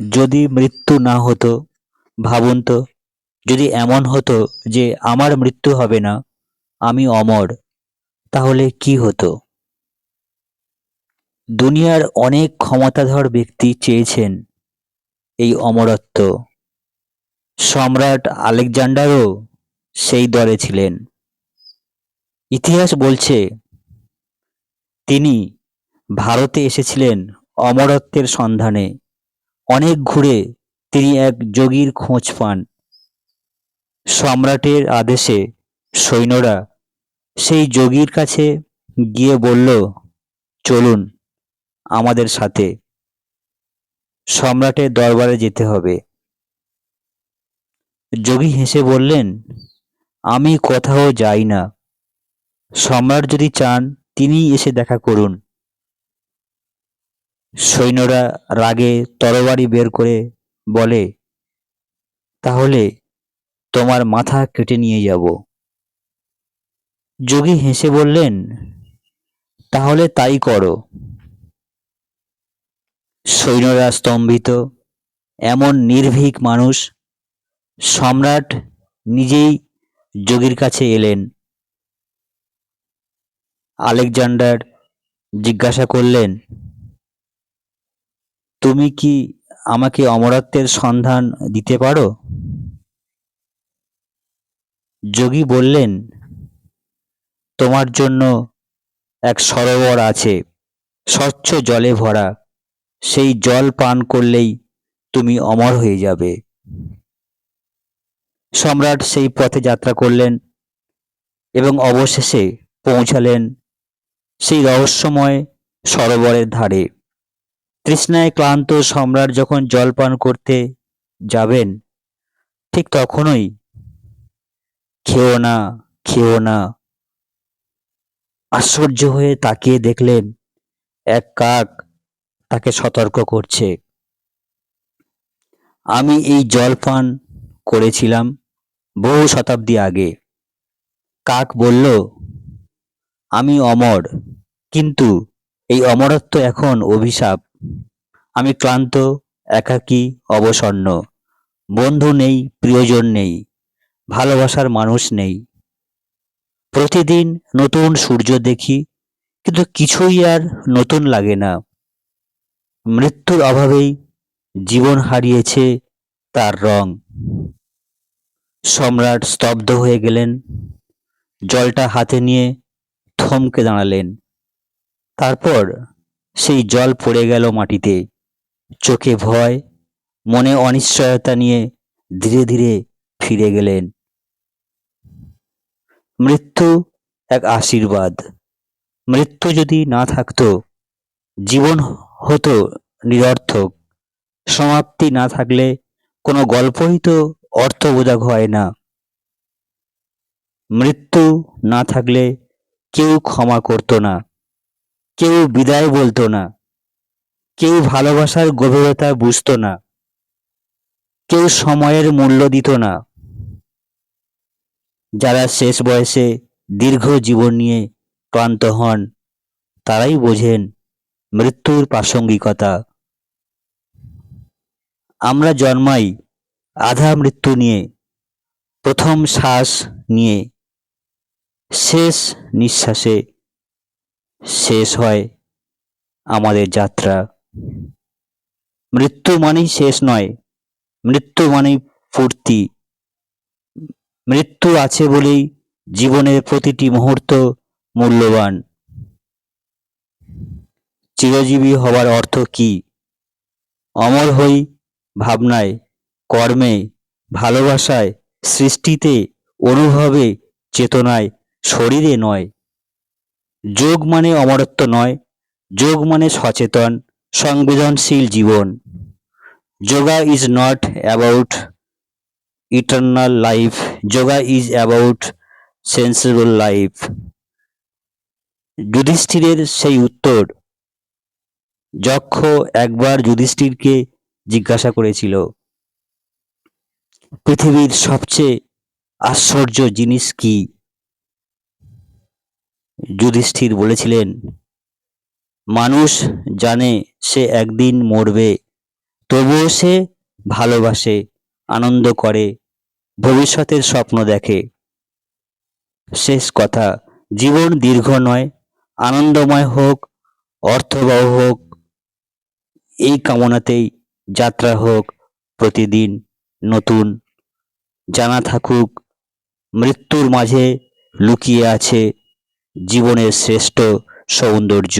যদি মৃত্যু না হতো, ভাবুন তো, যদি এমন হতো যে আমার মৃত্যু হবে না, আমি অমর, তাহলে কি হতো? দুনিয়ার অনেক ক্ষমতাধর ব্যক্তি চেয়েছেন এই অমরত্ব। সম্রাট আলেকজান্ডারও সেই দলে ছিলেন। ইতিহাস বলছে, তিনি ভারতে এসেছিলেন অমরত্বের সন্ধানে। অনেক ঘুরে তিনি এক যোগীর খোঁজ পান। সম্রাটের আদেশে সৈন্যরা সেই যোগীর কাছে গিয়ে বলল, চলুন আমাদের সাথে। সম্রাটের দরবারে যেতে হবে। যোগী হেসে বললেন, আমি কোথাও যাই না। সম্রাট যদি চান, তিনিই এসে দেখা করুন। সৈন্যরা রাগে তরবারি বের করে বলে, তাহলে তোমার মাথা কেটে নিয়ে যাব। যোগী হেসে বললেন, তাহলে তাই করো। সৈন্যরা স্তম্ভিত, এমন নির্ভীক মানুষ সম্রাট নিজেই যোগীর কাছে এলেন। আলেকজান্ডার জিজ্ঞাসা করলেন তুমি কি আমাকে অমরত্বের সন্ধান দিতে পারো? যোগী বললেন, তোমার জন্য এক সরোবর আছে, স্বচ্ছ জলে ভরা। সেই জল পান করলেই তুমি অমর হয়ে যাবে। সম্রাট সেই পথে যাত্রা করলেন এবং অবশেষে পৌঁছালেন সেই রহস্যময় সরোবরের ধারে। তৃষ্ণায় ক্লান্ত সম্রাট যখন জল পান করতে যাবেন, ঠিক তখনই খেও না খেও না। আশ্চর্য হয়ে তাকিয়ে দেখলেন, এক কাক তাকে সতর্ক করছে। আমি এই জল পান করেছিলাম বহু শতাব্দী আগে। কাক বলল, আমি অমর, কিন্তু এই অমরত্ব এখন অভিশাপ। আমি ক্লান্ত, একাকী, অবসন্ন। বন্ধু নেই, প্রিয়জন নেই, ভালোবাসার মানুষ নেই। প্রতিদিন নতুন সূর্য দেখি, কিন্তু কিছুই আর নতুন লাগে না। মৃত্যুর অভাবেই জীবন হারিয়েছে তার রং। সম্রাট স্তব্ধ হয়ে গেলেন, জলটা হাতে নিয়ে থমকে দাঁড়ালেন। তারপর সেই জল পড়ে গেল মাটিতে। চোখে ভয়, মনে অনিশ্চয়তা নিয়ে ধীরে ধীরে ফিরে গেলেন। মৃত্যু এক আশীর্বাদ। মৃত্যু যদি না থাকতো, জীবন হতো নিরর্থক। সমাপ্তি না থাকলে কোনো গল্পই তো অর্থবোধক হয় না। মৃত্যু না থাকলে কেউ ক্ষমা করতো না। কেউ বিদায় বলতো না। কেউ ভালোবাসার গভীরতা বুঝতো না। কেউ সময়ের মূল্য দিত না। যারা শেষ বয়সে দীর্ঘ জীবন নিয়ে ক্লান্ত হন, তারাই বোঝেন মৃত্যুর প্রাসঙ্গিকতা। আমরা জন্মাই আধা মৃত্যু নিয়ে, প্রথম শ্বাস নিয়ে, শেষ নিঃশ্বাসে। শেষ হয় আমাদের যাত্রা। মৃত্যু মানেই শেষ নয়, মৃত্যু মানেই ফুর্তি মৃত্যু আছে বলেই জীবনের প্রতিটি মুহূর্ত মূল্যবান। চিরজীবী হবার অর্থ কি? অমর হই ভাবনায়, কর্মে, ভালোবাসায়, সৃষ্টিতে, অনুভবে, চেতনায়, শরীরে নয়। যোগ মানে অমরত্ব নয়, যোগ মানে সচেতন, সংবেদনশীল জীবন। Yoga is not about eternal life yoga is about sensible life যুধিষ্ঠিরের সেই উত্তর, যক্ষ একবার যুধিষ্ঠিরকে জিজ্ঞাসা করেছিল, পৃথিবীর সবচেয়ে আশ্চর্য জিনিস কি? যুধিষ্ঠির বলেছিলেন, মানুষ জানে সে একদিন মরবে, তবুও সে ভালোবাসে, আনন্দ করে, ভবিষ্যতের স্বপ্ন দেখে। শেষ কথা, জীবন দীর্ঘ নয়, আনন্দময় হোক, অর্থবহ হোক, এই কামনাতেই যাত্রা হোক, প্রতিদিন নতুন, জানা থাকুক, মৃত্যুর মাঝে লুকিয়ে আছে জীবনের শ্রেষ্ঠ সৌন্দর্য।